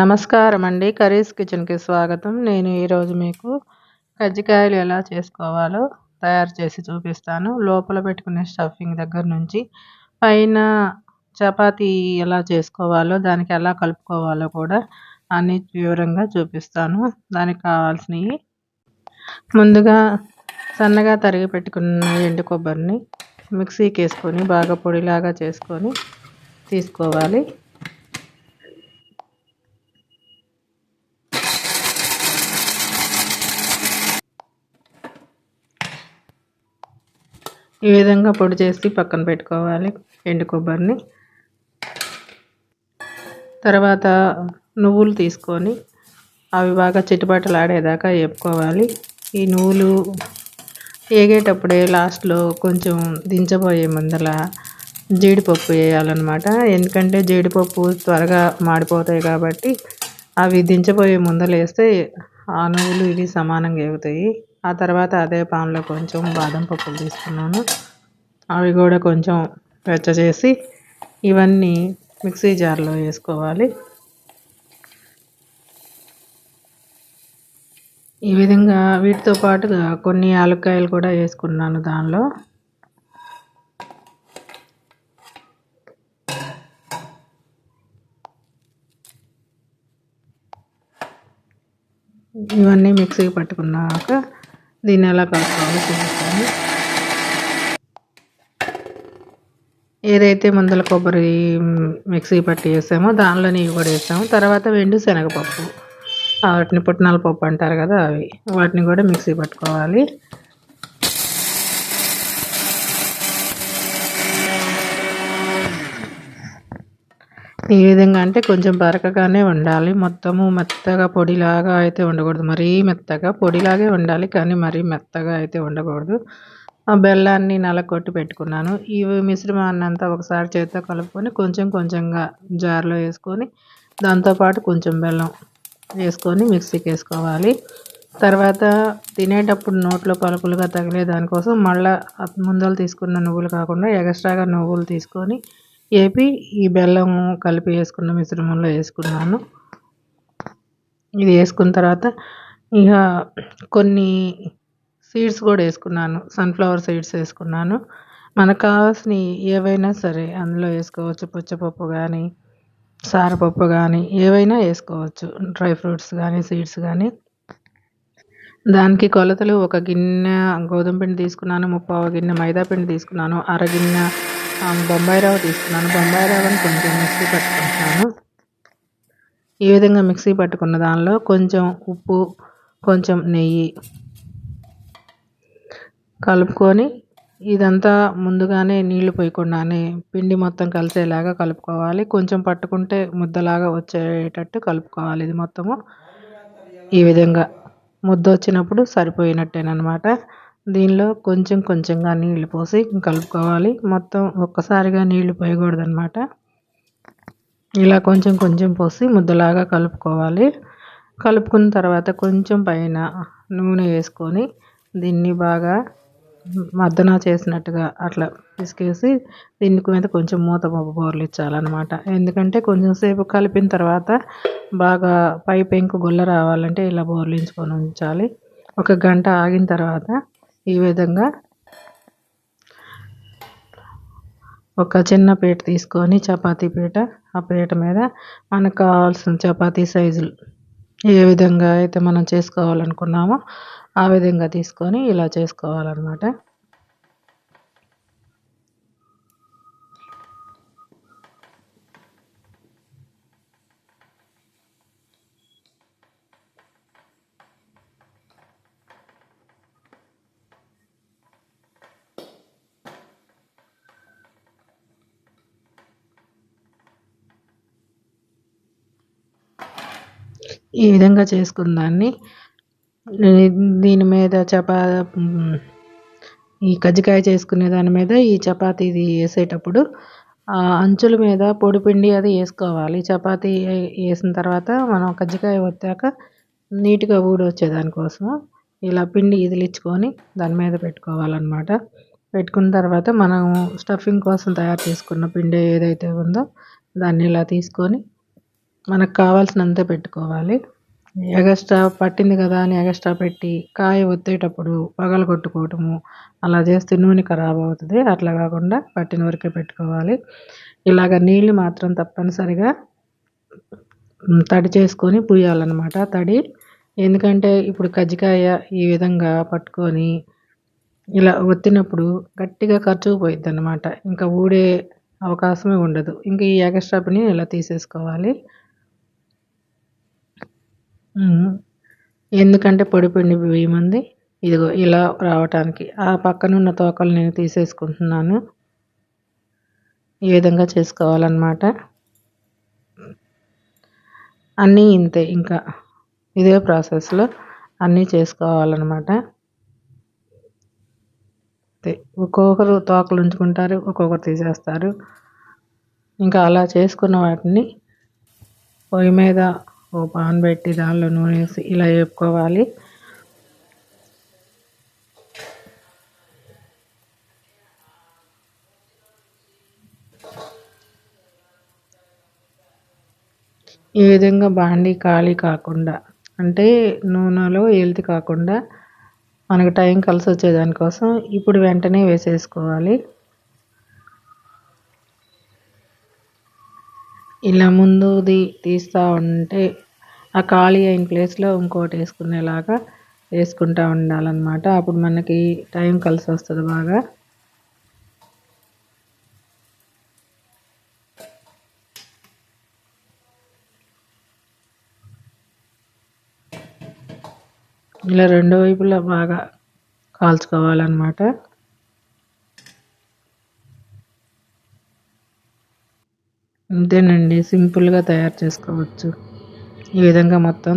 నమస్కారం అండి కర్రీస్ కిచెన్కి స్వాగతం. నేను ఈరోజు మీకు కజ్జికాయలు ఎలా చేసుకోవాలో తయారు చేసి చూపిస్తాను. లోపల పెట్టుకునే స్టఫింగ్ దగ్గర నుంచి పైన చపాతీ ఎలా చేసుకోవాలో దానికి ఎలా కలుపుకోవాలో కూడా అన్ని వివరంగా చూపిస్తాను. దానికి కావాల్సినవి ముందుగా సన్నగా తరిగి పెట్టుకున్న ఎండు కొబ్బరిని మిక్సీకి వేసుకొని బాగా పొడిలాగా చేసుకొని తీసుకోవాలి. ఈ విధంగా పొడి చేసి పక్కన పెట్టుకోవాలి ఎండు కొబ్బరిని. తర్వాత నువ్వులు తీసుకొని అవి బాగా చిట్టుబాటలాడేదాకా వేపుకోవాలి. ఈ నువ్వులు వేగేటప్పుడే లాస్ట్లో కొంచెం దించబోయే ముందల జీడిపప్పు వేయాలన్నమాట. ఎందుకంటే జీడిపప్పు త్వరగా మాడిపోతాయి కాబట్టి అవి దించబోయే ముందలు వేస్తే ఆ నువ్వులు ఇవి సమానంగా ఎగుతాయి ఆ తర్వాత అదే పాన్లో కొంచెం బాదం పప్పులు తీసుకున్నాను. అవి కూడా కొంచెం వెచ్చ చేసి ఇవన్నీ మిక్సీ జార్లో వేసుకోవాలి. ఈ విధంగా వీటితో పాటుగా కొన్ని యాలక్కాయలు కూడా వేసుకున్నాను దానిలో. ఇవన్నీ మిక్సీకి పట్టుకున్నాక దీన్ని ఎలా కలుపుకోవాలో చూపిస్తాను. ఏదైతే ముందల కొబ్బరి మిక్సీ పట్టి వేసామో దానిలో ఇవి కూడా వేసాము. తర్వాత వెండు శనగపప్పు. వాటిని పుట్నాల పప్పు అంటారు కదా అవి. వాటిని కూడా మిక్సీ పట్టుకోవాలి. ఈ విధంగా అంటే కొంచెం బరకగానే ఉండాలి మొత్తము మెత్తగా పొడిలాగా అయితే ఉండకూడదు మరీ మెత్తగా పొడిలాగే ఉండాలి కానీ మరీ మెత్తగా అయితే ఉండకూడదు ఆ బెల్లాన్ని నలకొట్టి పెట్టుకున్నాను. ఈ మిశ్రమాన్ని అంతా ఒకసారి చేతితో కలుపుకొని కొంచెం కొంచెంగా జార్లో వేసుకొని దాంతోపాటు కొంచెం బెల్లం వేసుకొని మిక్సీకి వేసుకోవాలి. తర్వాత తినేటప్పుడు నోట్లో పలుపులుగా తగిలే దానికోసం మళ్ళీ ముందలు తీసుకున్న నువ్వులు కాకుండా ఎక్స్ట్రాగా నువ్వులు తీసుకొని వేపి ఈ బెల్లం కలిపి వేసుకున్న మిశ్రమంలో వేసుకున్నాను. ఇది వేసుకున్న తర్వాత ఇక కొన్ని సీడ్స్ కూడా వేసుకున్నాను. సన్ఫ్లవర్ సీడ్స్ వేసుకున్నాను. మనకు కావాల్సిన ఏవైనా సరే అందులో వేసుకోవచ్చు. పుచ్చపప్పు కానీ సారపప్పు కానీ ఏవైనా వేసుకోవచ్చు. డ్రై ఫ్రూట్స్ కానీ సీడ్స్ కానీ దానికి కొలతలు ఒక గిన్నె గోధుమ పిండి తీసుకున్నాను ముప్పావు గిన్నె మైదా పిండి తీసుకున్నాను అర గిన్నె బొంబాయి రవ్వ తీసుకున్నాను. బొంబాయి రవ్వని కొంచెం మిక్సీ పట్టుకుంటున్నాను. ఈ విధంగా మిక్సీ పట్టుకున్న దానిలో కొంచెం ఉప్పు కొంచెం నెయ్యి కలుపుకొని ఇదంతా ముందుగానే నీళ్ళు పోయకుండానే పిండి మొత్తం కలిసేలాగా కలుపుకోవాలి. కొంచెం పట్టుకుంటే ముద్దలాగా వచ్చేటట్టు కలుపుకోవాలి ఇది మొత్తము. ఈ విధంగా ముద్ద వచ్చినప్పుడు సరిపోయినట్టేనమాట దీనిలో కొంచెం కొంచెంగా నీళ్ళు పోసి కలుపుకోవాలి. మొత్తం ఒక్కసారిగా నీళ్ళు పోయకూడదనమాట ఇలా కొంచెం కొంచెం పోసి ముద్దలాగా కలుపుకోవాలి. కలుపుకున్న తర్వాత కొంచెం పైన నూనె వేసుకొని దీన్ని బాగా మద్దన చేసినట్టుగా అట్లా పిసికేసి దీనికి మీద కొంచెం మూత బోర్లు ఇచ్చాలన్నమాట ఎందుకంటే కొంచెం సేపు కలిపిన తర్వాత బాగా పై పెంకు గుల్ల రావాలంటే ఇలా బోర్లించుకొని ఉంచాలి. ఒక గంట ఆగిన తర్వాత ఈ విధంగా ఒక చిన్న పీట తీసుకొని చపాతీ పీట ఆ పీట మీద మనకు కావాల్సిన చపాతీ సైజులు ఏ విధంగా అయితే మనం చేసుకోవాలనుకున్నామో ఆ విధంగా తీసుకొని ఇలా చేసుకోవాలన్నమాట. ఈ విధంగా చేసుకున్న దాన్ని. దీని మీద చపా ఈ కజ్జికాయ చేసుకునే దాని మీద ఈ చపాతీ వేసేటప్పుడు అంచుల మీద పొడిపిండి అది వేసుకోవాలి. చపాతీ వేసిన తర్వాత మనం కజ్జికాయ వచ్చాక నీట్గా ఊడొచ్చే దానికోసం ఇలా పిండి ఇదిలించుకొని దాని మీద పెట్టుకోవాలన్నమాట. పెట్టుకున్న తర్వాత మనం స్టఫింగ్ కోసం తయారు చేసుకున్న పిండి ఏదైతే ఉందో దాన్ని ఇలా తీసుకొని మనకు కావాల్సినంతే పెట్టుకోవాలి. ఎగస్ట్రా పట్టింది కదా అని ఎగస్ట్రా పెట్టి కాయ ఒత్తేటప్పుడు పగలు కొట్టుకోవటము అలా చేస్తే నూనె ఖరాబ్ అవుతుంది. అట్లా కాకుండా పట్టిన వరకే పెట్టుకోవాలి. ఇలాగ నీళ్ళు మాత్రం తప్పనిసరిగా తడి చేసుకొని పూయాలన్నమాట తడి ఎందుకంటే ఇప్పుడు కజ్జికాయ ఈ విధంగా పట్టుకొని ఇలా ఒత్తినప్పుడు గట్టిగా ఖర్చుకుపోయిద్ది అనమాట ఇంకా ఊడే అవకాశమే ఉండదు. ఇంకా ఈ ఎగస్ట్రా పని ఇలా తీసేసుకోవాలి. ఎందుకంటే పొడి పిండి వేయమంది ఇదిగో ఇలా రావటానికి. ఆ పక్కన ఉన్న తోకలు నేను తీసేసుకుంటున్నాను. ఈ విధంగా చేసుకోవాలన్నమాట. అన్నీ ఇంతే ఇంకా. ఇదే ప్రాసెస్లో అన్నీ చేసుకోవాలన్నమాట. ఒక్కొక్కరు తోకలు ఉంచుకుంటారు ఒక్కొక్కరు తీసేస్తారు. ఇంకా అలా చేసుకున్న వాటిని పొయ్యి మీద ఓ పాన్ పెట్టి దానిలో నూనె వేసి ఇలా వేపుకోవాలి. ఈ విధంగా బాండి ఖాళీ కాకుండా అంటే నూనెలో ఏలితి కాకుండా మనకు టైం కలిసి వచ్చేదానికోసం ఇప్పుడు వెంటనే వేసేసుకోవాలి. ఇలా ముందుది తీస్తూ ఉంటే ఆ ఖాళీ అయిన ప్లేస్లో ఇంకోటి వేసుకునేలాగా వేసుకుంటూ ఉండాలన్నమాట. అప్పుడు మనకి టైం కలిసి వస్తుంది బాగా. ఇలా రెండు వైపులా బాగా కాల్చుకోవాలన్నమాట. అంతేనండి సింపుల్గా తయారు చేసుకోవచ్చు. ఈ విధంగా మొత్తం